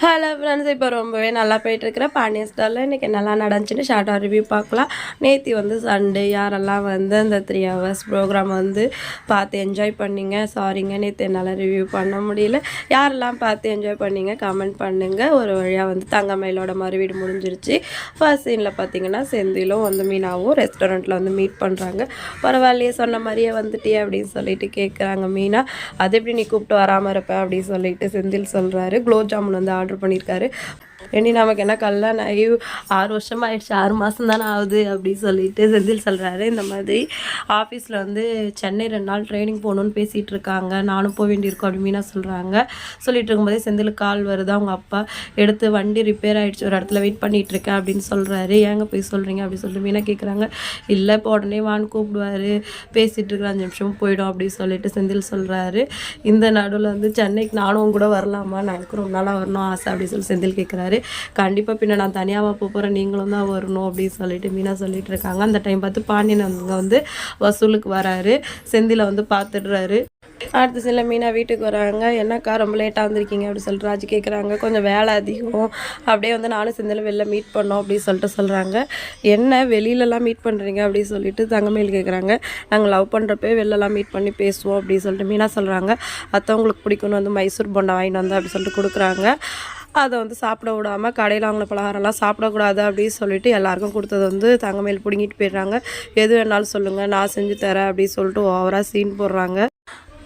Hello friends இப்போ ரொம்பவே நல்லா போயிட்டுருக்குறேன் பாண்டியன் ஸ்டாரில் இன்றைக்கி நல்லா நடந்துச்சுன்னு ஷார்ட்டாக ரிவ்யூ பார்க்கலாம். நேத்தி வந்து சண்டே யாரெல்லாம் வந்து அந்த த்ரீ ஹவர்ஸ் ப்ரோக்ராம் வந்து பார்த்து என்ஜாய் பண்ணிங்க சாரிங்க நேற்று என்னால் ரிவ்யூ பண்ண முடியல. யாரெல்லாம் பார்த்து என்ஜாய் பண்ணிங்க கமெண்ட் பண்ணுங்கள் ஒரு வழியாக வந்து தங்கமயிலோட மறுவீடு முடிஞ்சிருச்சு. ஃபர்ஸ்ட் சீனில் பார்த்தீங்கன்னா செந்திலும் வந்து மீனாவும் ரெஸ்டாரண்ட்டில் வந்து மீட் பண்ணுறாங்க பரவாயில்லையே சொன்ன மாதிரியே வந்துட்டே அப்படின்னு சொல்லிட்டு கேட்குறாங்க மீனா. அது எப்படி நீ கூப்பிட்டு வராமல் இருப்பேன் அப்படின்னு சொல்லிட்டு செந்தில் சொல்கிறாரு குலோப் ஜாமுன் வந்து ஆர்டர் பண்ணியிருக்காரு. ஏண்டி நமக்கு என்ன கல்யாணம் ஆகி ஆறு வருஷம் ஆயிடுச்சு ஆறு மாதம் தானே ஆகுது அப்படின்னு சொல்லிட்டு செந்தில் சொல்கிறாரு இந்த மாதிரி ஆஃபீஸில் வந்து சென்னை ரெண்டு நாள் ட்ரைனிங் போகணுன்னு பேசிகிட்டு இருக்காங்க. நானும் போக வேண்டியிருக்கோம் அப்படின்னு மீனா சொல்கிறாங்க சொல்லிட்டு இருக்கும்போதே செந்திலுக்கு கால் வருது. அவங்க அப்பா எடுத்து வண்டி ரிப்பேர் ஆகிடுச்சு ஒரு இடத்துல வெயிட் பண்ணிகிட்ருக்கேன் அப்படின்னு சொல்கிறாரு ஏங்க போய் சொல்கிறீங்க அப்படின்னு சொல்லிட்டு மீனா கேட்குறாங்க இல்லை இப்போ உடனே வான்னு கூப்பிடுவாரு. பேசிகிட்டு இருக்கிற அஞ்சு நிமிஷம் போயிடும் அப்படின்னு சொல்லிட்டு செந்தில் சொல்கிறாரு இந்த நடுவில் வந்து சென்னைக்கு நானும் கூட வரலாமா? நான் எனக்கு ரொம்ப நாளாக வரணும் ஆசை அப்படின்னு சொல்லி செந்தில் கேட்குறாரு கண்டிப்பாக பின்ன நான் தனியாக போகிறேன் நீங்களும் தான் வரணும் அப்படின்னு சொல்லிட்டு மீனா சொல்லிட்டு இருக்காங்க. அந்த டைம் பார்த்து பாண்டியன் வந்து வசூலுக்கு வராரு. செந்தில வந்து பார்த்துடுறாரு அடுத்த சில மீனா வீட்டுக்கு வராங்க. என்னக்கா ரொம்ப லேட்டாக வந்திருக்கீங்க? அப்படின்னு சொல்லிட்டு ராஜ் கேட்குறாங்க கொஞ்சம் வேலை அதிகம். அப்படியே வந்து நானும் செந்தில் வெளில மீட் பண்ணோம் அப்படின்னு சொல்லிட்டு சொல்கிறாங்க என்ன? வெளியிலலாம் மீட் பண்ணுறீங்க அப்படின்னு சொல்லிட்டு தங்கமேல் கேட்குறாங்க நாங்கள் லவ் பண்ணுறப்பே வெளிலலாம் மீட் பண்ணி பேசுவோம் அப்படின்னு சொல்லிட்டு மீனா சொல்கிறாங்க அத்தவங்களுக்கு பிடிக்கும்னு வந்து மைசூர் பொண்ணை வாங்கிட்டு வந்து அப்படி சொல்லிட்டு கொடுக்குறாங்க. அதை வந்து சாப்பிட விடாமல் கடையில் வாங்கின பலகாரம்லாம் சாப்பிடக்கூடாது அப்படின்னு சொல்லிட்டு எல்லாருக்கும் கொடுத்தது வந்து தங்கமேல் பிடுங்கிட்டு போயிடுறாங்க. எது வேணாலும் சொல்லுங்கள் நான் செஞ்சு தரேன் அப்படின்னு சொல்லிட்டு ஓவராக சீன் போடுறாங்க.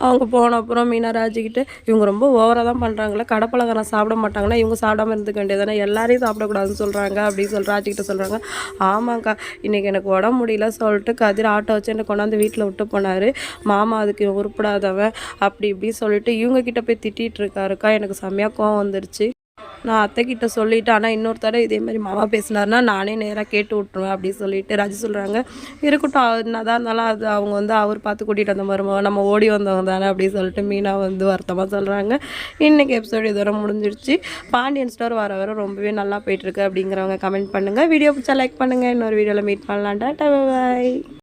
அவங்க போன அப்புறம் மீனராஜிக்கிட்டு இவங்க ரொம்ப ஓவராக தான் பண்ணுறாங்களே கடை பலகாரம் சாப்பிட மாட்டாங்கன்னா இவங்க சாப்பிடாம இருந்துக்க வேண்டியதானே எல்லாரையும் சாப்பிடக்கூடாதுன்னு சொல்கிறாங்க அப்படின்னு சொல்லி ராஜிக்கிட்ட சொல்கிறாங்க ஆமாங்க்கா இன்றைக்கி எனக்கு உடம்பு முடியல சொல்லிட்டு கதிர் ஆட்டோ வச்சு என்னை கொண்டாந்து வீட்டில் விட்டு போனார். மாமா அதுக்கு உருப்படாதவன் அப்படி இப்படி சொல்லிட்டு இவங்கக்கிட்ட போய் திட்டிகிட்டு இருக்காருக்கா எனக்கு செம்மையாக கோவம் வந்துருச்சு. நான் அத்தைக்கிட்ட சொல்லிவிட்டு ஆனால் இன்னொரு தடவை இதே மாதிரி மாமா பேசினாருன்னா நானே நேராக கேட்டு விட்ருவேன் அப்படின்னு சொல்லிட்டு ரஜி சொல்கிறாங்க இருக்கட்டும் என்னதான் இருந்தாலும் அது அவங்க வந்து அவர் பார்த்து கூட்டிகிட்டு வந்த மருமக நம்ம ஓடி வந்தவங்க தானே அப்படின்னு சொல்லிட்டு மீனா வந்து வருத்தமாக சொல்கிறாங்க இன்றைக்கி எபிசோடு இதோட முடிஞ்சிடுச்சு பாண்டியன் ஸ்டோர் வர வர ரொம்பவே நல்லா போயிட்டுருக்கு அப்படிங்கிறவங்க கமெண்ட் பண்ணுங்கள் வீடியோ பிடிச்சா லைக் பண்ணுங்கள் இன்னொரு வீடியோவில் மீட் பண்ணலான்டா பாய்